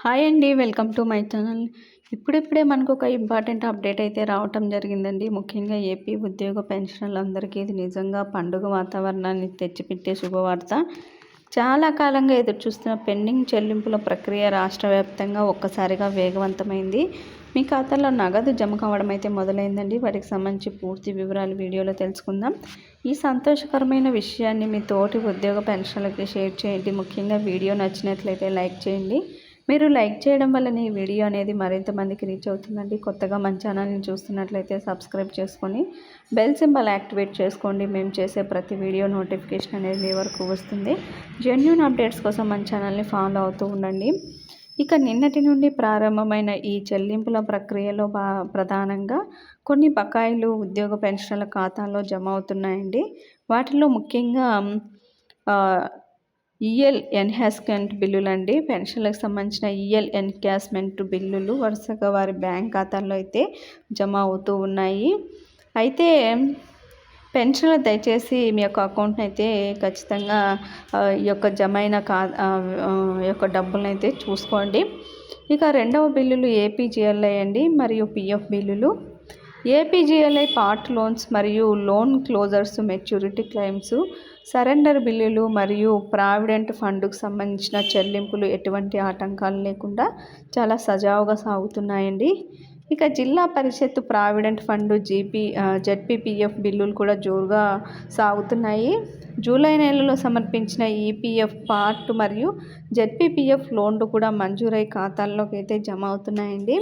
Hi అండి welcome to my channel. ఇప్పుడిప్పుడే మనకు ఒక ఇంపార్టెంట్ అప్డేట్ అయితే రావటం జరిగిందండి. ముఖ్యంగా ఏపీ ఉద్యోగ పెన్షన్లందరికీ ఇది నిజంగా పండుగ వాతావరణాన్ని తెచ్చిపెట్టే శుభవార్త. చాలా కాలంగా ఎదురు చూస్తున్న పెండింగ్ చెల్లింపుల ప్రక్రియ రాష్ట్ర వ్యాప్తంగా ఒక్కసారిగా వేగవంతమైంది. మీ ఖాతాలో నగదు జమ కావడం అయితే మొదలైందండి. వాటికి సంబంధించి పూర్తి వివరాలు వీడియోలో తెలుసుకుందాం. ఈ సంతోషకరమైన విషయాన్ని మీ తోటి ఉద్యోగ పెన్షన్లకి షేర్ చేయండి. ముఖ్యంగా వీడియో నచ్చినట్లయితే లైక్ చేయండి. మీరు లైక్ చేయడం వల్లనే ఈ వీడియో అనేది మరింత మందికి రీచ్ అవుతుందండి. కొత్తగా మన ఛానల్ని చూస్తున్నట్లయితే సబ్స్క్రైబ్ చేసుకొని బెల్ సింబల్ యాక్టివేట్ చేసుకోండి. మేము చేసే ప్రతి వీడియో నోటిఫికేషన్ అనేది మీ వరకు వస్తుంది. జెన్యున్ అప్డేట్స్ కోసం మన ఛానల్ని ఫాలో అవుతూ ఉండండి. ఇక నిన్నటి నుండి ప్రారంభమైన ఈ చెల్లింపుల ప్రక్రియలో ప్రధానంగా కొన్ని బకాయిలు ఉద్యోగ పెన్షన్ల ఖాతాల్లో జమ అవుతున్నాయండి. వాటిలో ముఖ్యంగా ఈఎల్ ఎన్హాన్స్మెంట్ బిల్లులు అండి పెన్షన్లకు సంబంధించిన ఈఎల్ ఎన్హాన్స్మెంట్ బిల్లులు వరుసగా వారి బ్యాంక్ ఖాతాల్లో అయితే జమ అవుతూ ఉన్నాయి. అయితే పెన్షన్లు దయచేసి మీ యొక్క అకౌంట్ని అయితే ఖచ్చితంగా ఈ యొక్క జమ అయిన కా యొక్క డబ్బులను అయితే చూసుకోండి. ఇక రెండవ బిల్లులు ఏపీజీఎల్ఐ అండి మరియు పిఎఫ్ బిల్లులు. ఏపీజీఎల్ఐ పార్ట్ లోన్స్ మరియు loan closures maturity claims surrender బిల్లులు మరియు ప్రావిడెంట్ ఫండ్కు సంబంధించిన చెల్లింపులు ఎటువంటి ఆటంకాలు లేకుండా చాలా సజావుగా సాగుతున్నాయండి. ఇక Zilla Parishad provident fund GP ZPPF బిల్లులు కూడా జోరుగా సాగుతున్నాయి. జూలై నెలలో సమర్పించిన ఈపీఎఫ్ పార్ట్ మరియు జెడ్పీపీఎఫ్ లోన్లు కూడా మంజూరై ఖాతాల్లోకి అయితే జమ అవుతున్నాయండి.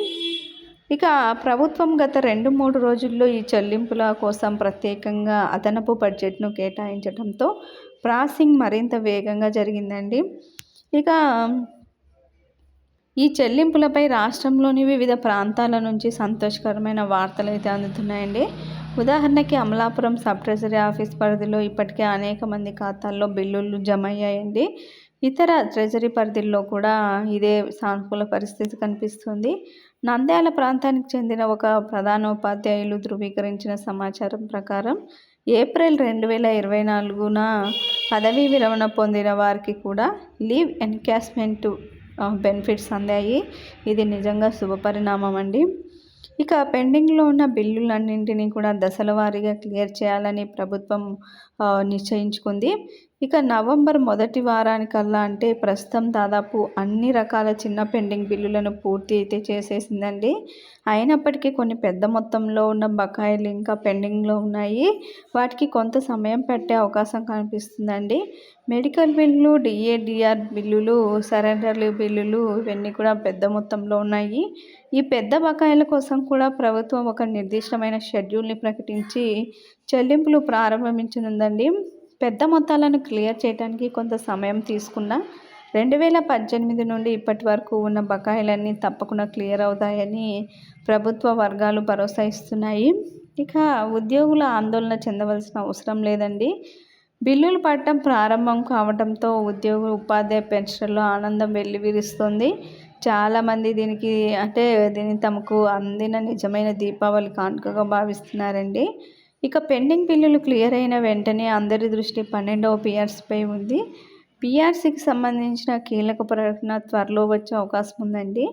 ఇక ప్రభుత్వం గత రెండు మూడు రోజుల్లో ఈ చెల్లింపుల కోసం ప్రత్యేకంగా అదనపు బడ్జెట్ను కేటాయించడంతో ప్రాసింగ్ మరింత వేగంగా జరిగిందండి. ఇక ఈ చెల్లింపులపై రాష్ట్రంలోని వివిధ ప్రాంతాల నుంచి సంతోషకరమైన వార్తలు అయితే అందుతున్నాయండి. ఉదాహరణకి అమలాపురం సబ్ ట్రెజరీ ఆఫీస్ పరిధిలో ఇప్పటికే అనేక మంది ఖాతాల్లో బిల్లులు జమ అయ్యాయండి ఇతర ట్రెజరీ పరిధిలో కూడా ఇదే సానుకూల పరిస్థితి కనిపిస్తుంది. నంద్యాల ప్రాంతానికి చెందిన ఒక ప్రధానోపాధ్యాయులు ధృవీకరించిన సమాచారం ప్రకారం ఏప్రిల్ రెండు వేల ఇరవై నాలుగున పదవీ విరమణ పొందిన వారికి కూడా లీవ్ ఎన్కాస్మెంట్ బెనిఫిట్స్ అందాయి. ఇది నిజంగా శుభపరిణామం అండి. ఇక పెండింగ్లో ఉన్న బిల్లులన్నింటినీ కూడా దశల వారీగా క్లియర్ చేయాలని ప్రభుత్వం నిశ్చయించుకుంది. ఇక నవంబర్ మొదటి వారానికల్లా అంటే ప్రస్తుతం దాదాపు అన్ని రకాల చిన్న పెండింగ్ బిల్లులను పూర్తి అయితే చేసేసిందండి. అయినప్పటికీ కొన్ని పెద్ద మొత్తంలో ఉన్న బకాయిలు ఇంకా పెండింగ్లో ఉన్నాయి. వాటికి కొంత సమయం పెట్టే అవకాశం కనిపిస్తుందండి. మెడికల్ బిల్లులు డిఏడిఆర్ బిల్లులు సరెండర్లు బిల్లులు ఇవన్నీ కూడా పెద్ద మొత్తంలో ఉన్నాయి. ఈ పెద్ద బకాయిల కోసం కూడా ప్రభుత్వం ఒక నిర్దిష్టమైన షెడ్యూల్ని ప్రకటించి చెల్లింపులు ప్రారంభించనుందండి. పెద్ద మొత్తాలను క్లియర్ చేయడానికి కొంత సమయం తీసుకున్న రెండు వేల పద్దెనిమిది నుండి ఇప్పటి వరకు ఉన్న బకాయిలన్నీ తప్పకుండా క్లియర్ అవుతాయని ప్రభుత్వ వర్గాలు భరోసా ఇస్తున్నాయి. ఇక ఉద్యోగుల ఆందోళన చెందవలసిన అవసరం లేదండి. బిల్లులు పడటం ప్రారంభం కావడంతో ఉద్యోగులు ఉపాధ్యాయ పెన్షన్లో ఆనందం వెల్లివిరుస్తుంది. చాలామంది దీనికి అంటే దీన్ని తమకు అందిన నిజమైన దీపావళి కానుకగా భావిస్తున్నారండి. ఇక పెండింగ్ బిల్లులు క్లియర్ అయిన వెంటనే అందరి దృష్టి పన్నెండవ పిఆర్సీపై ఉంది. పిఆర్సీకి సంబంధించిన కీలక ప్రకటన త్వరలో వచ్చే అవకాశం ఉందండి.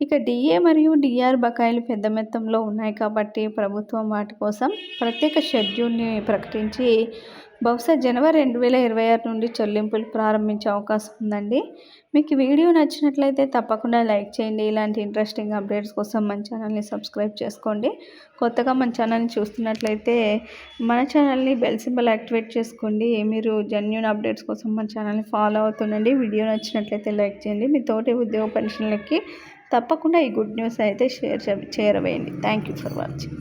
ఇక డిఏ మరియు డిఆర్ బకాయిలు పెద్ద మొత్తంలో ఉన్నాయి కాబట్టి ప్రభుత్వం వాటి కోసం ప్రత్యేక షెడ్యూల్ని ప్రకటించి బహుశా జనవరి రెండు వేల ఇరవై ఆరు నుండి చెల్లింపులు ప్రారంభించే అవకాశం ఉందండి. మీకు వీడియో నచ్చినట్లయితే తప్పకుండా లైక్ చేయండి. ఇలాంటి ఇంట్రెస్టింగ్ అప్డేట్స్ కోసం మన ఛానల్ని సబ్స్క్రైబ్ చేసుకోండి. కొత్తగా మన ఛానల్ని చూస్తున్నట్లయితే మన ఛానల్ని బెల్ సింబల్ యాక్టివేట్ చేసుకోండి. మీరు జెన్యున్ అప్డేట్స్ కోసం మన ఛానల్ని ఫాలో అవుతుండండి. వీడియో నచ్చినట్లయితే లైక్ చేయండి. మీ తోటి ఉద్యోగ పెన్షన్లకి తప్పకుండా ఈ గుడ్ న్యూస్ అయితే share చేరవేయండి. Thank you for watching.